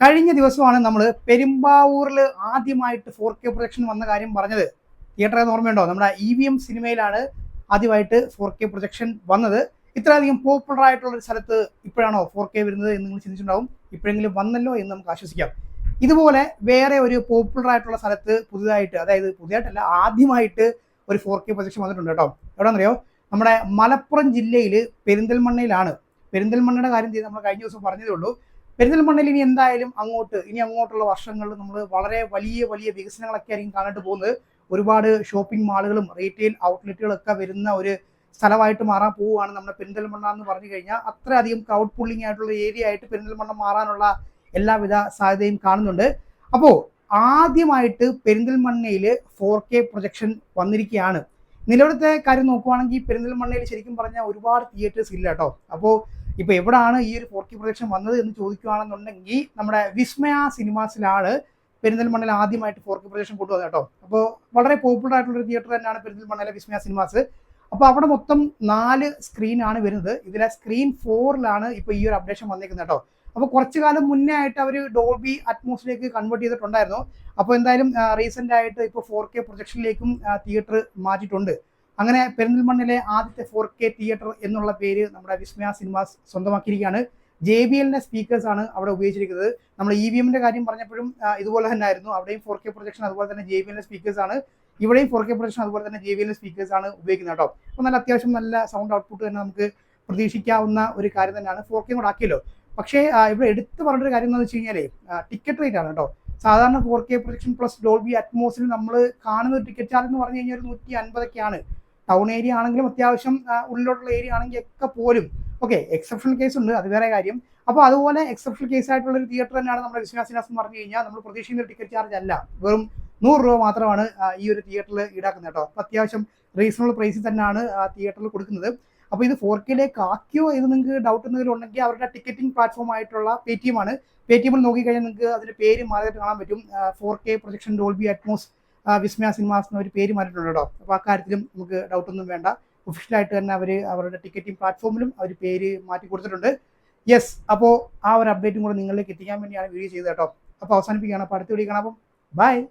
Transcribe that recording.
കഴിഞ്ഞ ദിവസമാണ് നമ്മൾ പെരുമ്പാവൂരിൽ ആദ്യമായിട്ട് ഫോർ കെ പ്രൊജക്ഷൻ വന്ന കാര്യം പറഞ്ഞത്. തിയേറ്റർ എന്ന് ഓർമ്മയുണ്ടോ? നമ്മുടെ ഇ വി എം സിനിമയിലാണ് ആദ്യമായിട്ട് ഫോർ കെ പ്രൊജക്ഷൻ വന്നത്. ഇത്രയധികം പോപ്പുലർ ആയിട്ടുള്ള ഒരു സ്ഥലത്ത് ഇപ്പോഴാണോ ഫോർ കെ വരുന്നത് എന്ന് നിങ്ങൾ ചിന്തിച്ചിട്ടുണ്ടാവും. ഇപ്പോഴെങ്കിലും വന്നല്ലോ എന്ന് നമുക്ക് ആശ്വസിക്കാം. ഇതുപോലെ വേറെ ഒരു പോപ്പുലർ ആയിട്ടുള്ള സ്ഥലത്ത് പുതുതായിട്ട് അതായത് പുതിയതായിട്ടല്ല ആദ്യമായിട്ട് ഒരു ഫോർ കെ പ്രൊജക്ഷൻ വന്നിട്ടുണ്ട് കേട്ടോ. എവിടെയാണെന്നറിയോ? നമ്മുടെ മലപ്പുറം ജില്ലയിൽ പെരിന്തൽമണ്ണയിലാണ്. പെരിന്തൽമണ്ണയുടെ കാര്യം ചെയ്ത് നമ്മൾ കഴിഞ്ഞ ദിവസം പറഞ്ഞതേ ഉള്ളൂ. പെരിന്തൽമണ്ണയിൽ ഇനി എന്തായാലും അങ്ങോട്ട് ഇനി അങ്ങോട്ടുള്ള വർഷങ്ങളിൽ നമ്മൾ വളരെ വലിയ വലിയ വികസനങ്ങളൊക്കെ ആയിരിക്കും കാണിട്ട് പോകുന്നത്. ഒരുപാട് ഷോപ്പിംഗ് മാളുകളും റീറ്റെയിൽ ഔട്ട്ലെറ്റുകളൊക്കെ വരുന്ന ഒരു സ്ഥലമായിട്ട് മാറാൻ പോവുകയാണ് നമ്മുടെ പെരിന്തൽമണ്ണ എന്ന് പറഞ്ഞു കഴിഞ്ഞാൽ. അത്രയധികം ക്രൗഡ് പുള്ളിങ് ആയിട്ടുള്ള ഏരിയ ആയിട്ട് പെരിന്തൽമണ്ണ മാറാനുള്ള എല്ലാവിധ സാധ്യതയും കാണുന്നുണ്ട്. അപ്പോൾ ആദ്യമായിട്ട് പെരിന്തൽമണ്ണയിൽ ഫോർ കെ പ്രൊജക്ഷൻ വന്നിരിക്കുകയാണ്. നിലവിലത്തെ കാര്യം നോക്കുവാണെങ്കിൽ പെരിന്തൽമണ്ണയിൽ ശരിക്കും പറഞ്ഞാൽ ഒരുപാട് തിയേറ്റേഴ്സ് ഇല്ല കേട്ടോ. അപ്പോൾ ഇപ്പോൾ എവിടാണ് ഈ ഒരു ഫോർ പ്രൊജക്ഷൻ വന്നത് എന്ന് ചോദിക്കുകയാണെന്നുണ്ടെങ്കിൽ നമ്മുടെ വിസ്മയ സിനിമാസിലാണ് പെരിന്തൽമണ്ണയിൽ ആദ്യമായിട്ട് ഫോർ പ്രൊജക്ഷൻ കൊണ്ടുവന്നത് കേട്ടോ. അപ്പോൾ വളരെ പോപ്പുലർ ആയിട്ടുള്ള ഒരു തിയേറ്റർ തന്നെയാണ് പെരിന്തൽമണ്ണയിലെ വിസ്മയ സിനിമാസ്. അപ്പോൾ അവിടെ മൊത്തം നാല് സ്ക്രീൻ ആണ് വരുന്നത്. ഇതിലെ സ്ക്രീൻ ഫോറിലാണ് ഇപ്പോൾ ഈ ഒരു അപ്ഡേഷൻ വന്നിരിക്കുന്നത് കേട്ടോ. അപ്പോൾ കുറച്ചു കാലം മുന്നേ ആയിട്ട് അവർ ഡോൾബി അറ്റ്മോസിലേക്ക് കൺവേർട്ട് ചെയ്തിട്ടുണ്ടായിരുന്നു. അപ്പോൾ എന്തായാലും റീസെന്റ് ആയിട്ട് ഇപ്പോൾ ഫോർ കെ പ്രൊജക്ഷനിലേക്കും തിയേറ്റർ മാറ്റിയിട്ടുണ്ട്. അങ്ങനെ പെരിന്തൽമണ്ണിലെ ആദ്യത്തെ ഫോർ കെ തിയേറ്റർ എന്നുള്ള പേര് നമ്മുടെ വിസ്മയ സിനിമാസ് സ്വന്തമാക്കിയിരിക്കുകയാണ്. ജെ ബി എല്ലിന്റെ സ്പീക്കേഴ്സാണ് അവിടെ ഉപയോഗിച്ചിരിക്കുന്നത്. നമ്മൾ ഇ വി എമ്മിന്റെ കാര്യം പറഞ്ഞപ്പോഴും ഇതുപോലെ തന്നെ ആയിരുന്നു അവിടെയും ഫോർ കെ പ്രൊജക്ഷൻ അതുപോലെ തന്നെ ജെ ബി എല്ലിന്റെ സ്പീക്കേഴ്സ് ആണ്. ഇവിടെയും ഫോർ കെ പ്രൊജക്ഷൻ അതുപോലെ തന്നെ ജെ ബി എല്ലിന്റെ സ്പീക്കേഴ്സ് ആണ് ഉപയോഗിക്കുന്നത് കേട്ടോ. അപ്പോൾ നല്ല അത്യാവശ്യം നല്ല സൗണ്ട് ഔട്ട്പുട്ട് തന്നെ നമുക്ക് പ്രതീക്ഷിക്കാവുന്ന ഒരു കാര്യം തന്നെയാണ്. ഫോർ കെ കൂടെ ആക്കിയല്ലോ. പക്ഷേ ഇവിടെ എടുത്തു പറഞ്ഞൊരു കാര്യം എന്താണെന്ന് വെച്ച് കഴിഞ്ഞാൽ ടിക്കറ്റ് റേറ്റ് ആണ് കേട്ടോ. സാധാരണ four K projection plus Dolby അറ്റ്മോസിൽ നമ്മൾ കാണുന്ന ഒരു ടിക്കറ്റ് ചാർജ് എന്ന് പറഞ്ഞു കഴിഞ്ഞാൽ ഒരു നൂറ്റി അൻപതൊക്കെയാണ്. ടൗൺ ഏരിയ ആണെങ്കിലും അത്യാവശ്യം ഉള്ളിലോട്ടുള്ള ഏരിയ ആണെങ്കിൽ ഒക്കെ പോലും. ഓക്കെ എക്സെപ്ഷണൽ കേസ് ഉണ്ട് അത് വേറെ കാര്യം. അപ്പോൾ അതുപോലെ എക്സെപ്ഷണൽ കേസ് ആയിട്ടുള്ള ഒരു തിയേറ്റർ തന്നെയാണ് നമ്മുടെ വിശ്വാസിനാസ് എന്ന് പറഞ്ഞു കഴിഞ്ഞാൽ നമ്മൾ പ്രതീക്ഷിക്കുന്ന ഒരു ടിക്കറ്റ് ചാർജ് അല്ല. വെറും നൂറ് രൂപ മാത്രമാണ് ഈ ഒരു തിയേറ്ററിൽ ഈടാക്കുന്നത് കേട്ടോ. അപ്പോൾ അത്യാവശ്യം റീസണബിൾ പ്രൈസിൽ തന്നെയാണ് തിയേറ്ററിൽ കൊടുക്കുന്നത്. അപ്പോൾ ഇത് ഫോർ കെയിലേക്ക് ആക്കിയോ ഇത് നിങ്ങൾക്ക് ഡൗട്ട് എന്തെങ്കിലും ഉണ്ടെങ്കിൽ അവരുടെ ടിക്കറ്റിംഗ് പ്ലാറ്റ്ഫോം ആയിട്ടുള്ള പേ ടി എം ആണ്. പേ ടി എമ്മിൽ നോക്കിക്കഴിഞ്ഞാൽ നിങ്ങൾക്ക് അതിന്റെ പേര് മാറിയിട്ട് കാണാൻ പറ്റും. Four K projection Dolby Atmos Vismaya cinemas എന്ന ഒരു പേര് മാറിയിട്ടുണ്ട് കേട്ടോ. അപ്പോൾ ആ കാര്യത്തിലും നമുക്ക് ഡൗട്ടൊന്നും വേണ്ട. ഒഫീഷ്യലായിട്ട് തന്നെ അവർ അവരുടെ ടിക്കറ്റിംഗ് പ്ലാറ്റ്ഫോമിലും അവർ പേര് മാറ്റി കൊടുത്തിട്ടുണ്ട്. യെസ് അപ്പോൾ ആ ഒരു അപ്ഡേറ്റും കൂടെ നിങ്ങളിലേക്ക് എത്തിക്കാൻ വേണ്ടിയാണ് വീഡിയോ ചെയ്തത് കേട്ടോ. അപ്പോൾ അവസാനിപ്പിക്കുകയാണ്. അപ്പോൾ അടുത്ത വീഡിയോ കാണാം. അപ്പം ബൈ